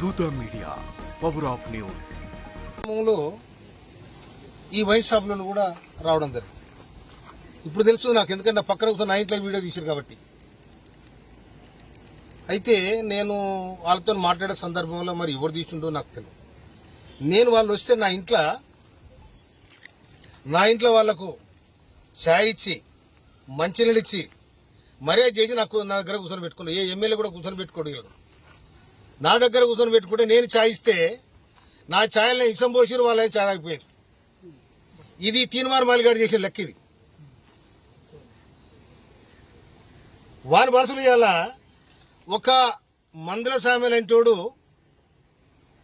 Dootha media power of news ఈ wine షాపులను కూడా రావడం జరిగింది. ఇప్పుడు తెలుసు నాకు ఎందుకంటే నా పక్కన కూర్చొని నా ఇంట్లో వీడియో తీశారు కాబట్టి. అయితే నేను వాళ్ళతో మాట్లాడే సందర్భంలో మరి ఎవరు తీసుండో నాకు తెలియదు. నేను వాళ్ళు వస్తే నా ఇంట్లో నా ఇంట్లో వాళ్ళకు ఛాయ్ ఇచ్చి మంచినీళ్ళు ఇచ్చి మర్యాద చేసి నాకు నా దగ్గర కూర్చొని పెట్టుకున్నాను ఏ ఎమ్మెల్యే కూడా కూర్చొని పెట్టుకోడు నా దగ్గర కూర్చొని పెట్టుకుంటే నేను ఛాయ్ ఇస్తే నా ఛాయల్ని ఇసం పోసిరు వాళ్ళే ఛాయ్ ఇది తీన్మార్ మాలిగాడు చేసిన లెక్క ఇది. వారి మనసులు ఇవాళ ఒక మందల సామెలంటోడు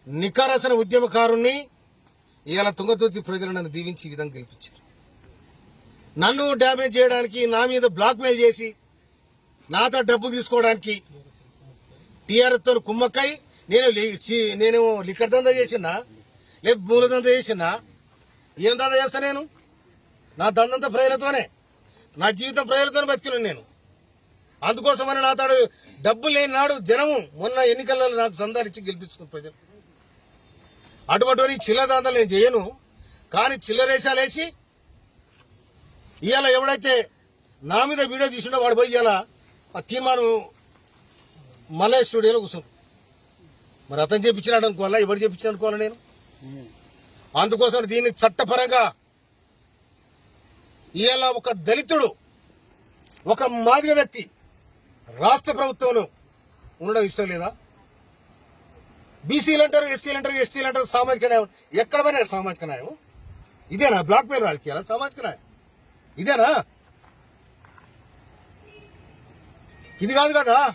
నికారసన ఉద్యమకారుణ్ణి ఇవాళ తుంగతుర్తి ప్రజలు నన్ను దీవించి ఈ విధంగా గెలిపించారు. నన్ను డ్యామేజ్ చేయడానికి నా మీద బ్లాక్మెయిల్ చేసి నాతో డబ్బు తీసుకోవడానికి టీఆర్ఎస్తో కుమ్మక్కై నేను నేను లిక్కర్ దందా చేసినా లేదు భూముల దందా చేసినా ఏం దందా చేస్తా నేను? నా దందంతా ప్రజలతోనే. నా జీవితం ప్రజలతోనే బతికినాను నేను. అందుకోసమని నా తాడు డబ్బు లేని నాడు జనము మొన్న ఎన్నికల్లో నాకు సందాలిచ్చి గెలిపించుకున్న ప్రజలు. అటువంటి చిల్లర దందాలు నేను చేయను. కానీ చిల్లరేషాలు వేసి ఇవాళ ఎవడైతే నా మీద వీడియో తీసుకుంటే వాడు పోయి ఇవాళ ఆ తీర్మానం మళ్ళీ స్టూడియోలో కూర్చున్నాడు మరి అతను చెప్పించినాడు అనుకోవాలా? ఎవరు చెప్పించాడు అనుకోవాలా నేను? అందుకోసం దీన్ని చట్టపరంగా ఇవాళ ఒక దళితుడు ఒక మాదిగ వ్యక్తి రాష్ట్ర ప్రభుత్వంలో ఉండడం ఇష్టం లేదా? బీసీలు అంటారు ఎస్సీలు అంటారు ఎస్టీలు అంటారు సామాజిక న్యాయం. ఎక్కడ పోయినా సామాజిక న్యాయం. ఇదేనా? బ్లాక్ మెయిల్ రాజకీయాలా? సామాజిక న్యాయం. ఇదేనా? ఇది కాదు కదా?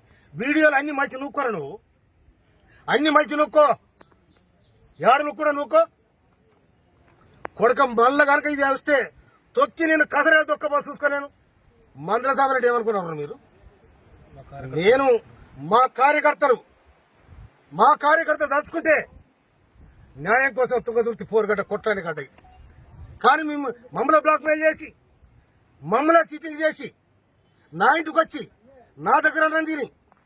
వీడియోలు అన్ని మంచి నూక్కోరు నువ్వు? అన్ని మంచి నూక్కో. ఏడు నువ్వు కూడా నూక్కో? కొడక మళ్ళా కనుక ఇది వస్తే తొక్కి నేను కథరే దొక్క బస్ చూసుకోలేను. మందల సాబరెడ్డి ఏమనుకున్నారు మీరు? నేను మా కార్యకర్తలు మా కార్యకర్త దలుచుకుంటే న్యాయం కోసం తుంగతుర్తి పోరుగడ్డ కొట్టడానికి అడ్డ కానీ మేము మమ్మల్ని బ్లాక్మెయిల్ చేసి మమ్మల్ని చీటింగ్ చేసి నా ఇంటికి వచ్చి నా దగ్గర రంజిని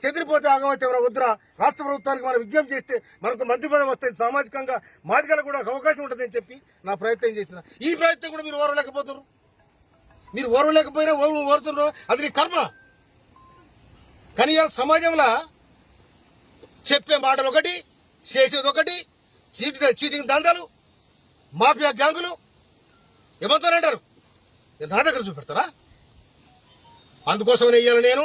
చెదిరిపోతే ఆగమైతే మన వద్దురా రాష్ట్ర ప్రభుత్వానికి మనం విజ్ఞప్తి చేస్తే మనకు మంత్రి పదవి వస్తే సామాజికంగా మాదిగలకు కూడా ఒక అవకాశం ఉంటుందని చెప్పి నా ప్రయత్నం చేసిన ఈ ప్రయత్నం కూడా మీరు ఓరలేకపోతారు మీరు ఓరలేకపోయినా ఓరు ఓరుతున్నారు అది నీ కర్మ. కానీ సమాజంలో చెప్పే మాటలు ఒకటి చేసేది ఒకటి చీటి చీటింగ్ దందాలు మాఫియా గ్యాంగులు ఏమంటారంటారు? నా దగ్గర చూపెడతారా? అందుకోసమనే ఇయ్యాలి నేను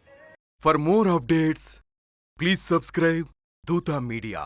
For more updates please subscribe Dootha media